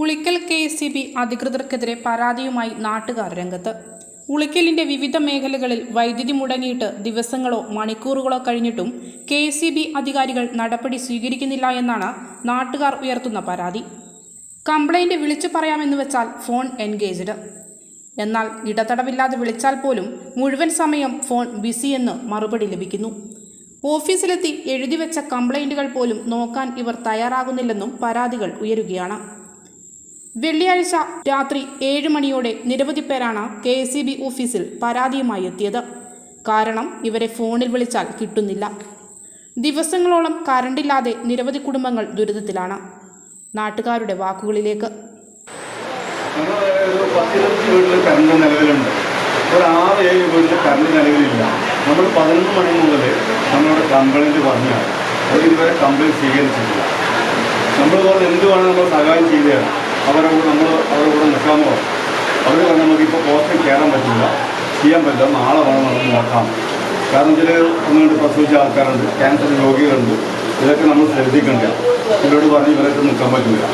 Ulikkal K S C B അധികൃതർക്കെതിരെ പരാതിയുമായി നാട്ടുകാർ രംഗത്ത്. ഉളിക്കലിന്റെ വിവിധ മേഖലകളിൽ വൈദ്യുതി മുടങ്ങിയിട്ട് ദിവസങ്ങളോ മണിക്കൂറുകളോ കഴിഞ്ഞിട്ടും കെ എസ് സി ബി അധികാരികൾ നടപടി സ്വീകരിക്കുന്നില്ല എന്നാണ് നാട്ടുകാർ ഉയർത്തുന്ന പരാതി. കംപ്ലൈന്റ് വിളിച്ചു പറയാമെന്ന് വെച്ചാൽ ഫോൺ എൻഗേജ്ഡ്. എന്നാൽ ഇടതടവില്ലാതെ വിളിച്ചാൽ പോലും മുഴുവൻ സമയം ഫോൺ ബിസി എന്ന് മറുപടി ലഭിക്കുന്നു. ഓഫീസിലെത്തി എഴുതിവെച്ച കംപ്ലൈന്റുകൾ പോലും നോക്കാൻ ഇവർ തയ്യാറാകുന്നില്ലെന്നും പരാതികൾ ഉയരുകയാണ്. വെള്ളിയാഴ്ച രാത്രി ഏഴ് മണിയോടെ നിരവധി പേരാണ് കെ എസ് ബി ഓഫീസിൽ പരാതിയുമായി എത്തിയത്. കാരണം ഇവരെ ഫോണിൽ വിളിച്ചാൽ കിട്ടുന്നില്ല. ദിവസങ്ങളോളം കറണ്ടില്ലാതെ നിരവധി കുടുംബങ്ങൾ ദുരിതത്തിലാണ്. നാട്ടുകാരുടെ വാക്കുകളിലേക്ക്. ഒരു ആറ് ഏഴ് കറണ്ട് നമ്മൾ ഇതുവരെ കംപ്ലൈന്റ് സ്വീകരിച്ചിട്ടില്ല. നമ്മൾ നമ്മൾ സഹായം ചെയ്തു തരാം അവരെ കൂടെ നമ്മൾ അവരുടെ കൂടെ നിൽക്കാമോ അവർ പറഞ്ഞാൽ നമുക്ക് ഇപ്പോൾ പോസ്റ്റിൽ കയറാൻ പറ്റില്ല. ചെയ്യാൻ പറ്റില്ല. നാളെ വേണം നമുക്ക് നോക്കാം. കാരണം ചില ഒന്നുകൊണ്ട് പ്രസവിച്ച ആൾക്കാരുണ്ട്. ക്യാൻസർ രോഗികളുണ്ട്. ഇതൊക്കെ നമ്മൾ ശ്രദ്ധിക്കണ്ട ഇവരോട് പറഞ്ഞ് ഇവരൊക്കെ നിൽക്കാൻ പറ്റില്ല.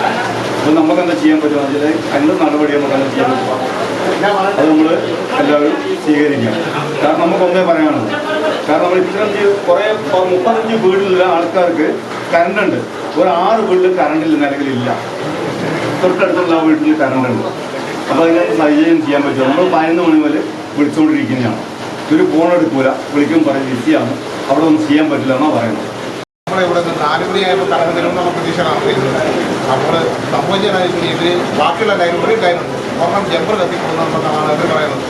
അപ്പോൾ നമുക്ക് എന്താ ചെയ്യാൻ പറ്റുക വെച്ചാൽ അതിന്റെ നടപടി നമുക്ക് എന്താ ചെയ്യാൻ പറ്റുക? അത് നമ്മൾ എല്ലാവരും സ്വീകരിക്കാം കാരണം നമുക്കൊന്നേ പറയാനുള്ളൂ. കാരണം നമ്മൾ ഇരുപത്തഞ്ച് കുറേ മുപ്പത്തഞ്ച് വീടിലുള്ള ആൾക്കാർക്ക് കറണ്ട് ഉണ്ട്. ഒരു ആറ് വീട്ടിൽ കറണ്ടില്ല നിലവിലില്ല. തൊട്ടടുത്തുള്ള വീട്ടിൽ കറണ്ട് ഉണ്ട് അപ്പോൾ അതിനകത്ത് സഹായം ചെയ്യാൻ പറ്റും നമ്മൾ പതിനൊന്ന് മണി മുതൽ വിളിച്ചുകൊണ്ടിരിക്കുന്നതാണ് ഒരു ഫോൺ എടുക്കൂല. വിളിക്കും പറയും ബിസിയാണ് അവിടെ ഒന്നും ചെയ്യാൻ പറ്റില്ല എന്നാണ് പറയുന്നത്. നമ്മളെ ഇവിടെ നിന്ന് നാല് മണിയായപ്പോൾ കടന്നു തരുമെന്നുള്ള പ്രതീക്ഷയാണ് ചെയ്യുന്നത് അപ്പോൾ സംഭവിച്ചതായിരിക്കും ഇതിൽ ബാക്കിയുള്ള ലൈൻ ഒരു ഒരെണ്ണം ജമ്പർ കത്തിക്കൊടുക്കുന്നതാണ് അവർ പറയുന്നത്.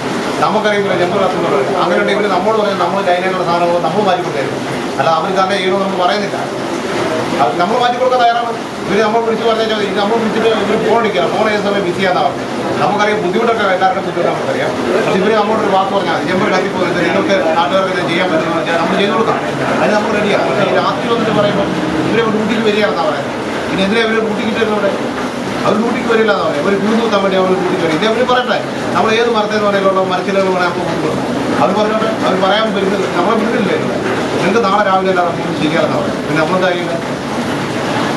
നമുക്കറിയില്ല ജമ്പർ കത്തുന്നത് അങ്ങനെ ഉണ്ടെങ്കിൽ നമ്മൾ പറയുന്നത് നമ്മൾ ലൈനുള്ള സാധനങ്ങൾ നമ്മൾ മാറ്റി കൊടുത്തായിരുന്നു അല്ല അവർ തന്നെ ചെയ്യണമെന്ന് പറയുന്നില്ല. അത് നമ്മൾ മാറ്റി കൊടുക്കാൻ തയ്യാറാണ്. ഇവർ നമ്മൾ വിളിച്ച് പറഞ്ഞാൽ നമ്മൾ വിളിച്ചിട്ട് ഇവർ ഫോൺ അടിക്കുക ഫോൺ ചെയ്യുന്ന സമയം ബിസിയാന്നാ പറഞ്ഞു നമുക്കറിയാം ബുദ്ധിമുട്ടൊക്കെ എല്ലാവരുടെയും ബുദ്ധിമുട്ട് നമുക്കറിയാം. പക്ഷെ ഇവർ നമ്മളോട് ഒരു വാക്ക് പറഞ്ഞാൽ മതി. ജമ്പർ കത്തിപ്പോയത് നിങ്ങൾക്ക് നാട്ടുകാർക്ക് ചെയ്യാൻ പറ്റുമെന്ന് പറഞ്ഞാൽ നമ്മൾ ചെയ്ത് കൊടുക്കാം. അതിന് നമ്മൾ റെഡിയാണ് പക്ഷേ രാത്രി വന്നിട്ട് പറയുമ്പോൾ ഇവരെ ഡ്യൂട്ടിക്ക് വരികയാണെന്നാണ് പറയുന്നത്. പിന്നെ എന്തിനാ ഇവരെ ഡ്യൂട്ടിക്ക് ഇട്ടിരുന്നവിടെ അവർ ഡ്യൂട്ടിക്ക് വരില്ല എന്നാണ് പറയുന്നത്. ഒരു കൂട് കൂത്താൻ വേണ്ടി അവർ ഡ്യൂട്ടിക്ക് വരും ഇത് അവർ പറയട്ടെ. നമ്മൾ ഏത് മരത്തേന്ന് പറയുമ്പോൾ മരച്ചിലുകൾ പറയാൻ അപ്പോൾ അവർ പറഞ്ഞോട്ടെ. അവർ പറയാൻ വരുന്നത് നമ്മളെ വീട്ടിലില്ലേ നിങ്ങൾക്ക് നാളെ രാവിലെ എല്ലാം നമുക്ക് പറയുന്നത്. പിന്നെ നമ്മളെന്താ ചെയ്യുന്നത്?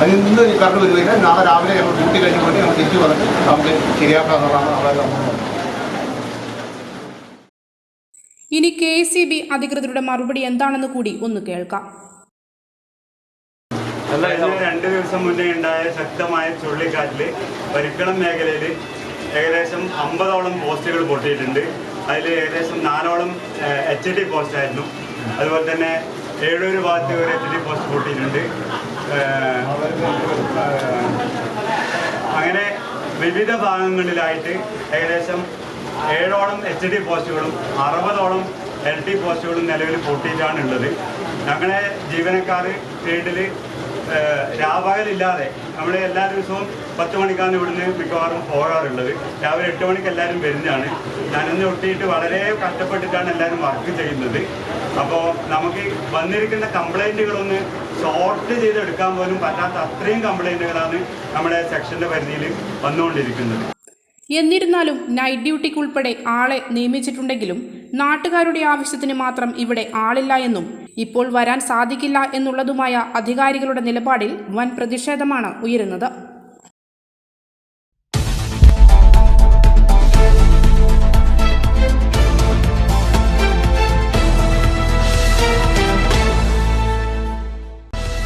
അത് ഇന്ന് കറണ്ട് വരുന്നില്ല നാളെ രാവിലെ ഞങ്ങൾ ഡ്യൂട്ടി കഴിഞ്ഞ് പോയിട്ട് ഞങ്ങൾ തിരിച്ചു വന്നിട്ട് നമുക്ക് ശരിയാക്കാം നമ്മൾ ഇനി കെ സി ബി അധികൃതരുടെ മറുപടി എന്താണെന്ന് കൂടി ഒന്ന് കേൾക്കാം. അല്ല ഇതിന് രണ്ട് ദിവസം മുന്നേ ഉണ്ടായ ശക്തമായ ചുഴലിക്കാറ്റിൽ പരിക്കളം മേഖലയിൽ ഏകദേശം അമ്പതോളം പോസ്റ്റുകൾ പൊട്ടിയിട്ടുണ്ട്. അതിൽ ഏകദേശം നാലോളം എച്ച് ഡി പോസ്റ്റ് ആയിരുന്നു. അതുപോലെ തന്നെ ഏഴൂര് ഭാഗത്ത് ഒരു എച്ച് ഡി പോസ്റ്റ് പൊട്ടിയിട്ടുണ്ട്. അങ്ങനെ വിവിധ ഭാഗങ്ങളിലായിട്ട് ഏകദേശം ഏഴോളം എച്ച് ഡി പോസ്റ്റുകളും അറുപതോളം എൽ ടി പോസ്റ്റുകളും നിലവിൽ പൊട്ടിയിട്ടാണ് ഉള്ളത് ഞങ്ങളെ ജീവനക്കാർ ഫീൽഡിൽ രാപകലില്ലാതെ നമ്മൾ എല്ലാ ദിവസവും പത്ത് മണിക്കാണ് ഇവിടുന്ന് മിക്കവാറും പോകാറുള്ളത്. രാവിലെ എട്ട് മണിക്ക് എല്ലാവരും വരുന്നതാണ്. ഞാനൊന്ന് ഒട്ടിയിട്ട് വളരെ കഷ്ടപ്പെട്ടിട്ടാണ് എല്ലാവരും വർക്ക് ചെയ്യുന്നത്. അപ്പോൾ നമുക്ക് വന്നിരിക്കുന്ന കംപ്ലൈന്റുകളൊന്ന് സോർട്ട് ചെയ്തെടുക്കാൻ പോലും പറ്റാത്ത അത്രയും കംപ്ലൈന്റുകളാണ് നമ്മുടെ സെക്ഷന്റെ പരിധിയിൽ വന്നുകൊണ്ടിരിക്കുന്നത്. എന്നിരുന്നാലും നൈറ്റ് ഡ്യൂട്ടിക്ക് ഉൾപ്പെടെ ആളെ നിയമിച്ചിട്ടുണ്ടെങ്കിലും നാട്ടുകാരുടെ ആവശ്യത്തിന് മാത്രം ഇവിടെ ആളില്ല എന്നും ഇപ്പോൾ വരാൻ സാധിക്കില്ല എന്നുള്ളതുമായ അധികാരികളുടെ നിലപാടിൽ വൻ പ്രതിഷേധമാണ് ഉയരുന്നത്.